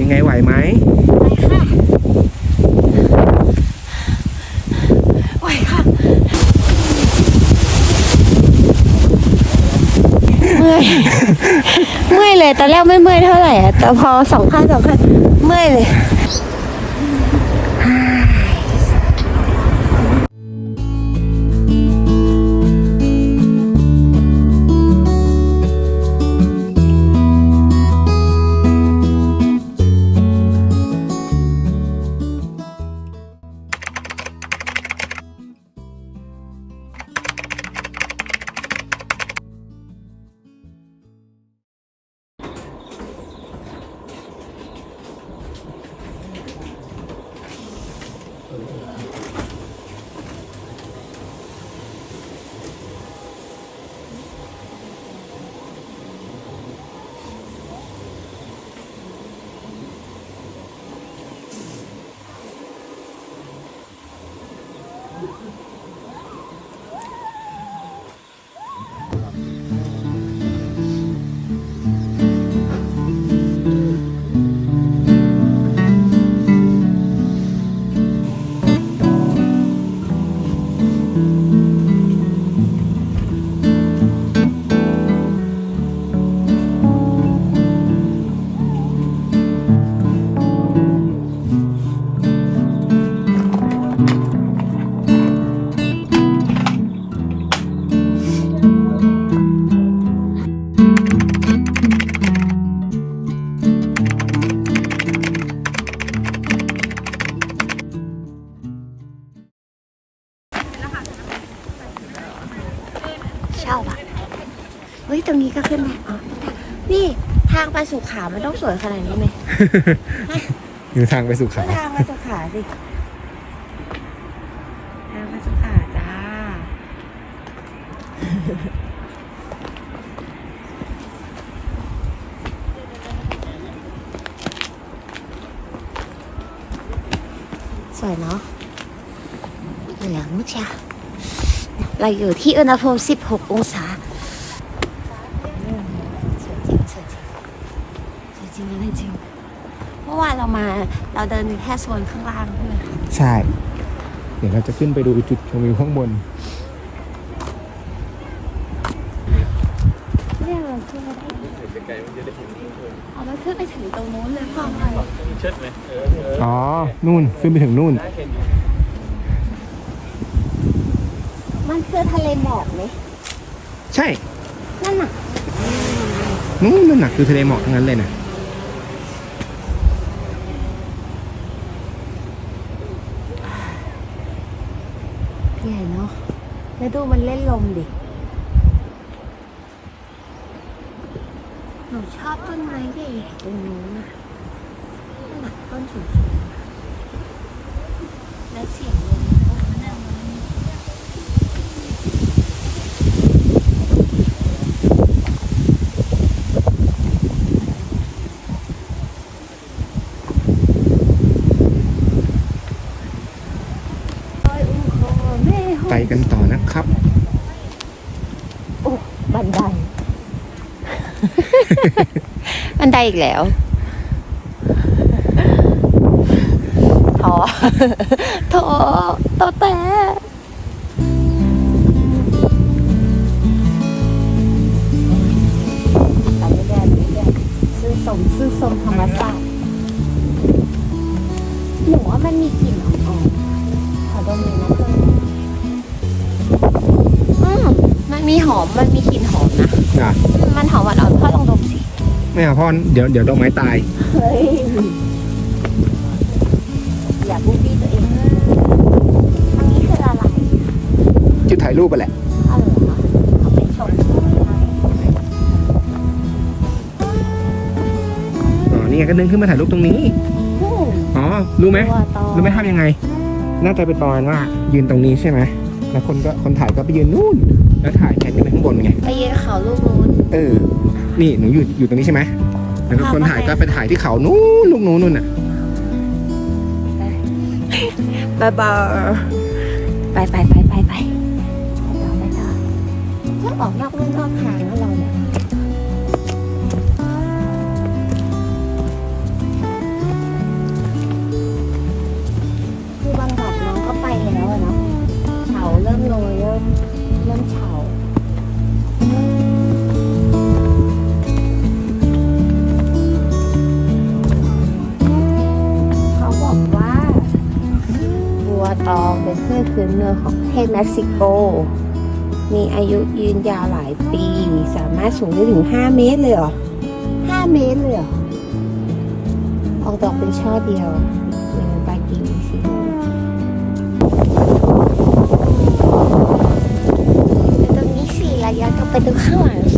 ยังไงไหวไหมไปค่ะไหวค่ะเมื่อยเมื่อยเลยตอนแรกไม่เมื่อยเท่าไหร่อะแต่พอสองข้างสองข้างเมื่อยเลย ตรงนี้ก็ขึ้นได้อ๋อนี่ทางไปสุขามันต้องสวยขนาดนี้ไหมอยู่ทางไปสุก็ขาทางไปสุขาสิทางไปสุขาจ้า สวยเนาะเหลืองมุชาเราอยู่ที่อุณหภูมิ 16 องศาอืมสวยจริงสวยจริงสวยจริงอะไรจริง เมื่อวานเรามาเราเดินแค่โซนข้างล่างใช่ไหมใช่ เดี๋ยวเราจะขึ้นไปดูจุดชมวิวข้างบนเนี่ยเราขึ้นไปได้เอามันขึ้นไปถึงตรงนู้นเลยพ่อไปอ๋อ นู่นขึ้นไปถึงนู่น มันคือทะเลหมอกไหมใช่ นั่นน่ะนู่นนั่นน่ะคือทะเลหมอกทั้งนั้นเลยนะ ใหญ่เนาะ แล้วดูมันเล่นลมดิ หนูชอบต้นไม้ใหญ่ๆตรงนู้นน่ะขนน่ะต้นสูงๆและเสียงลมนั่นลอยอุ้งคอแม่ห้อง ไป กันต่อนะครับ โอ้บันได บันไดอีกแล้วท้อท้อท้อแต่ไปเรื่อยๆเรื่อยๆซื้อสมซื้อสมธรรมชาติหนูว่ามันมีกลิ่นอ่อนๆขอดมหน่อยนะเพื่อน มมันมีหอม มันมีกลิ่นหอมนะ อะมันหอมอ่อนๆพ่อลองดมสิ ไม่เอาเพราะเดี๋ยวเดี๋ยวดอกไม้ตาย เฮ้ย อย่าบูบี้ตัวเองอันนี้คืออะไรจุดถ่ายรูปไปแหละ เอาเหรอเอาไปชมอ๋อ นี่ไงก็เดินขึ้นมาถ่ายรูปตรงนี้ อืมอ๋อ รู้ไหม ตัวต่อรู้ไหมทำยังไง น่าจะเป็นประมาณว่ายืนตรงนี้ใช่ไหม แล้วคนก็คนถ่ายก็ไปยืนนู่น แล้วถ่ายแผนกันไปข้างบนไง ไปยืนเขาลูกนู้น เออ นี่หนูอยู่อยู่ตรงนี้ใช่ไหมแล้วคนถ่ายก็ไปถ่ายที่เขานู้นลูกนู้นนู่นน่ะ บายบายไปไปไปไปไปไปต่อไปต่อชอบออกนอกลู่นอกทางแล้วเราเนี่คือบางแอกน้องก็ไปแล้วเนาะเขาเริ่มโรยเริ่ม 嫩草。เขาบอกว่าบัวตองเป็นเพื่ชพื้นเมืองของประเทศเม็กซิโก มีอายุยืนยาวหลายปี สามารถสูงได้ถึง 5 เมตรเลยเหรอ 5 เมตรเลยเหรอ ออกดอกเป็นช่อเดียวเป็นปลากินสิ ไปดูข้างหลังสิ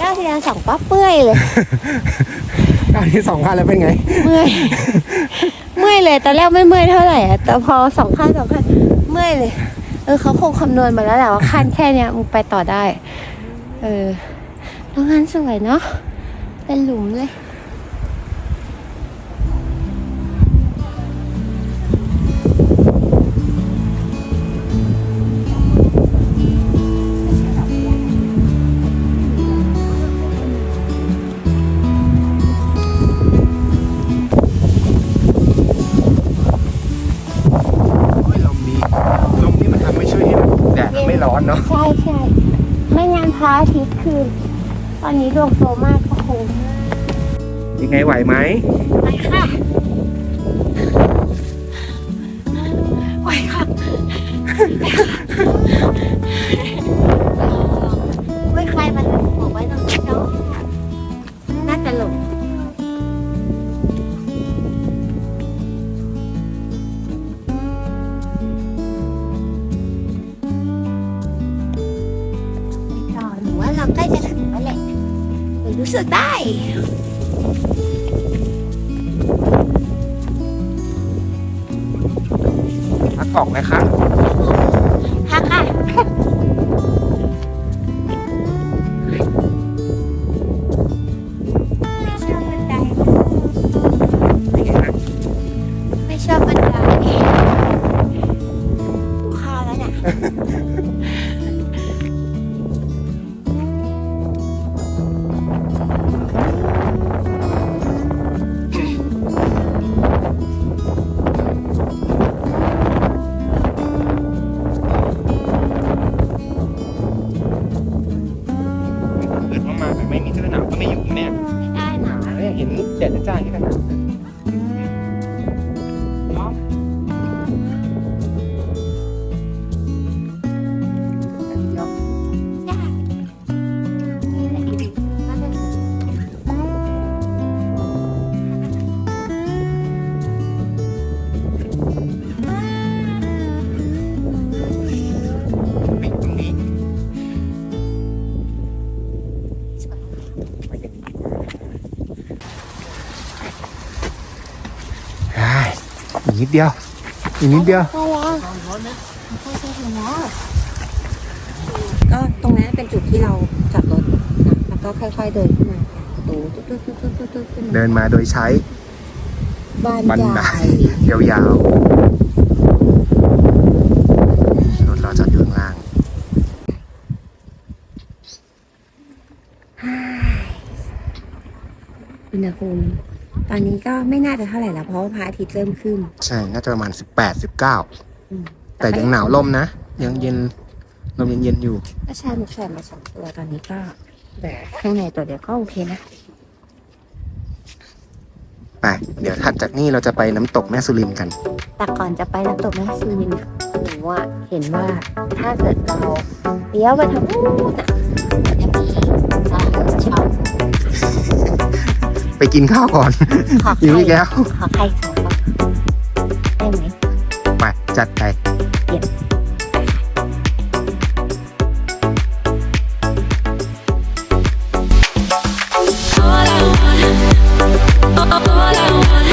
ก้าทีละสองปั๊บเปื่อยเลย ก้าวที่สองคันแล้วเป็นไง เมื่อย เมื่อยเลย ตอนแรกไม่เมื่อยเท่าไหร่อะแต่พอสองขั้นสองขั้นเมื่อยเลย เออเขาคงคำนวณมาแล้วแหละว่าขั้นแค่เนี้ยมึงไปต่อได้ เออโรงงานสวยเนาะ เป็นหลุมเลย อนเนาะใช่ใช่ไม่งานพระอาทิตย์คือ ตอนนี้ดวงโตมากก็คงยังไงไหวไหมไปค่ะไหวค่ะ สึกได้พักออกนะครับ เดี๋ยวจะจ้างนี้ขนาดนั้น นิดเดียว อีกนิดเดียวใกล้แล้วใกล้จะถึงแล้วก็ตรงนั้นเป็นจุดที่เราจอดรถนะแล้วก็ค่อยๆเดินขึ้นมาประตูตุ๊ดตุ๊ดตุ๊ดตุ๊ดตุ๊ดขึ้นมาเดินมาโดยใช้บ้านบันใหไดญ่ยาวๆ รถเราจอดอยู่ข้างล่าง อุณหภูมิ ตอนนี้ก็ไม่น่าจะเท่าไหร่แล้วเพราะว่าพระอาทิตย์เริ่มขึ้น ใช่ น่าจะประมาณ 18 19 อืมแต่ยังหนาวลมนะ ยังเย็นลมเย็นๆอยู่ ก็ใช่หนูใส่มาสองตัวตอนนี้ก็แต่ข้างในตัวเดียวก็โอเคนะ ไป เดี๋ยวถัดจากนี้เราจะไปน้ำตกแม่สุรินทร์กัน แต่ก่อนจะไปน้ำตกแม่ซูนินหนูว่าเห็นว่าถ้าเกิดเราเลี้ยวไปทางนู้นอะ ไปกินข้าวก่อนอยู่อีกแล้ว ขอไข่สอได้ไหมมาจัดไป All I want.